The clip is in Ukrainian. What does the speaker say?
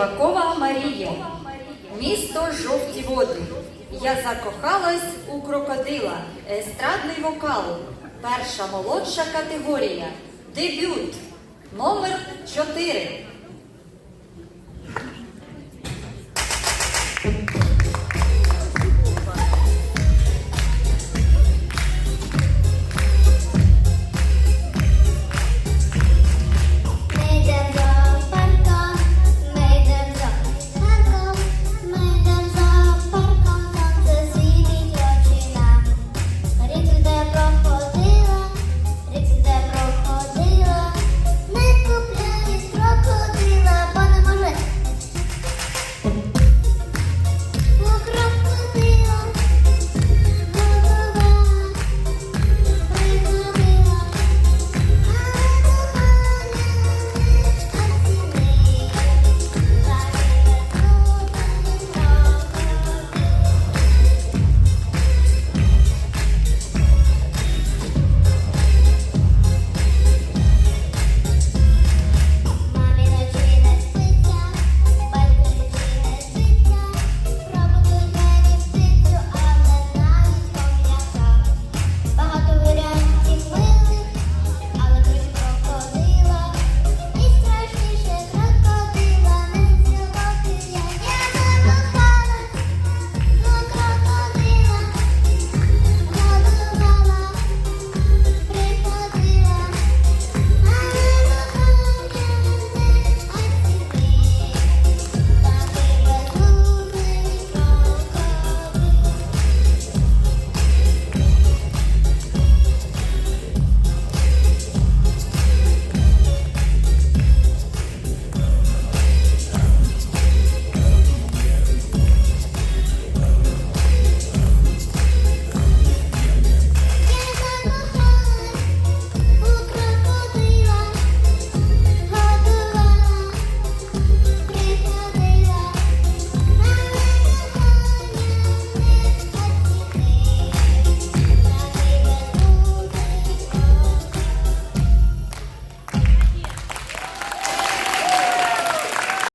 Рибакова Марія. Місто жовті води. Я закохалась у крокодила. Естрадний вокал. Перша молодша категорія. Дебют. Номер 4.